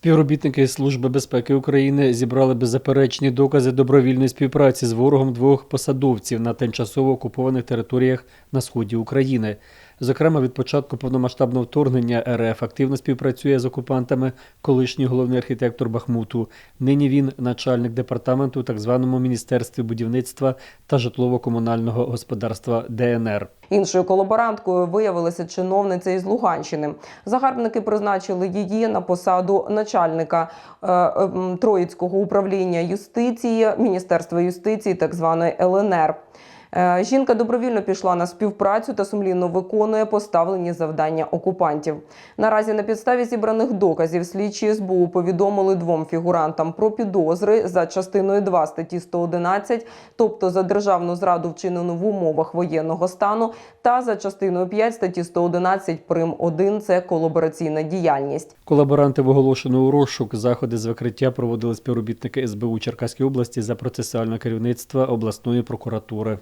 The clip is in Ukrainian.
Співробітники Служби безпеки України зібрали беззаперечні докази добровільної співпраці з ворогом двох посадовців на тимчасово окупованих територіях на сході України. Зокрема, від початку повномасштабного вторгнення РФ активно співпрацює з окупантами колишній головний архітектор Бахмуту. Нині він начальник департаменту так званому міністерстві будівництва та житлово-комунального господарства ДНР. Іншою колаборанткою виявилася чиновниця із Луганщини. Загарбники призначили її на посаду начальника е, ем, Троїцького управління юстиції Міністерства юстиції, так званої ЛНР. Е, Жінка добровільно пішла на співпрацю та сумлінно виконує поставлені завдання окупантів. Наразі на підставі зібраних доказів слідчі СБУ повідомили двом фігурантам про підозри за частиною 2 статті 111, тобто за державну зраду вчинену в умовах воєнного стану, та за частиною 5 статті 111 прим 1 – це колабораційна діяльність. Колаборанти оголошено у розшук. Заходи з викриття проводили співробітники СБУ Черкаської області за процесуального керівництва обласної прокуратури.